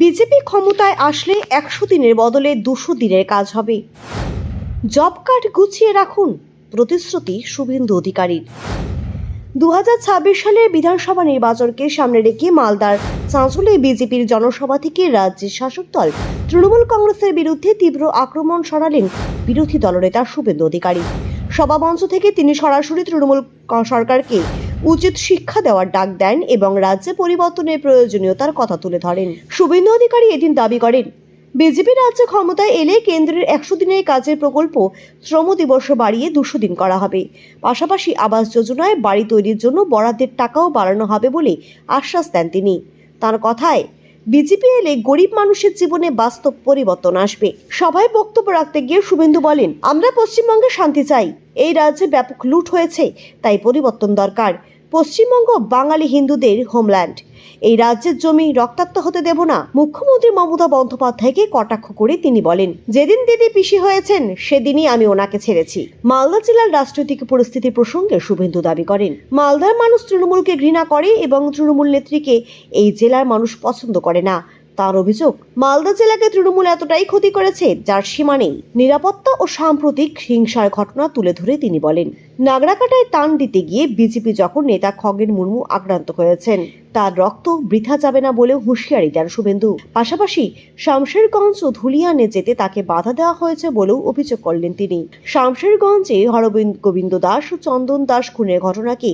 BJP ক্ষমতায় আসলে একশো দিনের বদলে দুশো দিনের কাজ হবে। জব কার্ড গুছিয়ে রাখুন, প্রতিশ্রুতি শুভেন্দু অধিকারীর। দু হাজার ছাব্বিশ সালের বিধানসভা নির্বাচনকে সামনে রেখে মালদার চাঁচলে বিজেপির জনসভা থেকে রাজ্যের শাসক দল তৃণমূল কংগ্রেসের বিরুদ্ধে তীব্র আক্রমণ সরালেন বিরোধী দলনেতা শুভেন্দু অধিকারী। সভামঞ্চ থেকে তিনি সরাসরি তৃণমূল সরকারকে উচিত শিক্ষা দেওয়ার ডাক দেন এবং রাজ্যে পরিবর্তনের প্রয়োজনীয়তার কথা তুলে ধরেন। শুভেন্দু অধিকারী এদিন দাবি করেন, বিজেপি রাজ্যে ক্ষমতায় এলে কেন্দ্রের একশো দিনের কাজের প্রকল্প শ্রম দিবস বাড়িয়ে দুশো দিন করা হবে। পাশাপাশি আবাস যোজনায় বাড়ি তৈরির জন্য বরাদ্দের টাকাও বাড়ানো হবে বলে আশ্বাস দেন তিনি। তার কথায়, বিজেপি এলে গরিব মানুষের জীবনে বাস্তব পরিবর্তন আসবে। সভায় বক্তব্য রাখতে গিয়ে শুভেন্দু বলেন, আমরা পশ্চিমবঙ্গে শান্তি চাই, এই রাজ্যে ব্যাপক লুট হয়েছে, তাই পরিবর্তন দরকার। পশ্চিমবঙ্গ বাঙালি হিন্দুদের হোমল্যান্ড এই রাজ্যের জমি রক্তাক্ত হতে দেব না, মুখ্যমন্ত্রী মমতা বন্দ্যোপাধ্যায়কে কটাক্ষ করে তিনি বলেন, যেদিন দিদি পিসি হয়েছেন, সেদিনই আমি ওনাকে ছেড়েছি। মালদা জেলার রাজনৈতিক পরিস্থিতি প্রসঙ্গে শুভেন্দু দাবি করেন, মালদার মানুষ তৃণমূলকে ঘৃণা করে এবং তৃণমূল নেত্রীকে এই জেলার মানুষ পছন্দ করে না। তার অভিযোগ, মালদা জেলাকে তৃণমূল এতটাই ক্ষতি করেছে, যার সীমা নেই। নিরাপত্তা ও সাম্প্রতিক হিংসার ঘটনা তুলে ধরে তিনি বলেন নাগরাকাটায় টান দিতে গিয়ে বিজেপি যখন নেতা খগেন মুর্মু আক্রান্ত হয়েছেন, তার রক্ত বৃথা যাবে না বলেও হুঁশিয়ারি দেন শুভেন্দু। পাশাপাশি শামশেরগঞ্জ ও ধুলিয়ানে যেতে তাকে বাধা দেওয়া হয়েছে বলেও অভিযোগ করলেন তিনি। শামশেরগঞ্জে হরবিন্দ গোবিন্দ দাস ও চন্দন দাস খুনের ঘটনাকে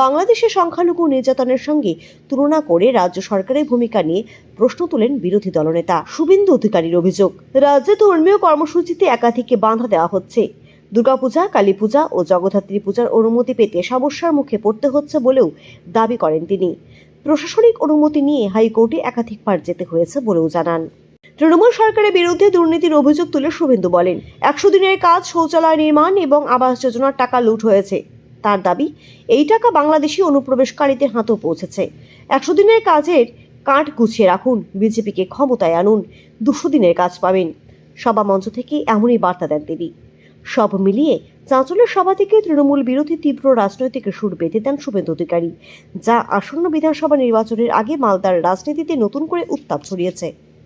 বাংলাদেশের সংখ্যালঘু নির্যাতনের সঙ্গে তুলনা করে রাজ্য সরকারের ভূমিকা নিয়ে প্রশ্ন তোলেন বিরোধী দলনেতা। শুভেন্দু অধিকারীর অভিযোগ, রাজ্যে ধর্মীয় কর্মসূচিতে একাধিকে বাধা দেওয়া হচ্ছে। দুর্গাপূজা কালী পূজা ও জগদ্ধাত্রী পূজার অনুমতি পেতে সমস্যার মুখে পড়তে হচ্ছে বলেও দাবি করেন তিনি। প্রশাসনিক অনুমতি নিয়ে হাইকোর্টে একাধিকবার যেতে হয়েছে বলেও জানান। তৃণমূল সরকারের বিরুদ্ধে দুর্নীতির অভিযোগ তুলে শুভেন্দু বলেন, একশো দিনের কাজ, শৌচালয় নির্মাণ এবং আবাস যোজনার টাকা লুট হয়েছে। তার দাবি, এই টাকা বাংলাদেশি অনুপ্রবেশকারীদের হাতেও পৌঁছেছে। একশো দিনের কাজের কাঠ গুছিয়ে রাখুন, বিজেপিকে ক্ষমতায় আনুন, দুশো দিনের কাজ পাবেন। সভা মঞ্চ থেকে এমনই বার্তা দেন তিনি। সব মিলিয়ে চাঁচলের সভা থেকে তৃণমূল বিরোধী তীব্র রাজনৈতিক সুর বেঁধে দেন শুভেন্দু অধিকারী, যা আসন্ন বিধানসভা নির্বাচনের আগে মালদার রাজনীতিতে নতুন করে উত্তাপ ছড়িয়েছে।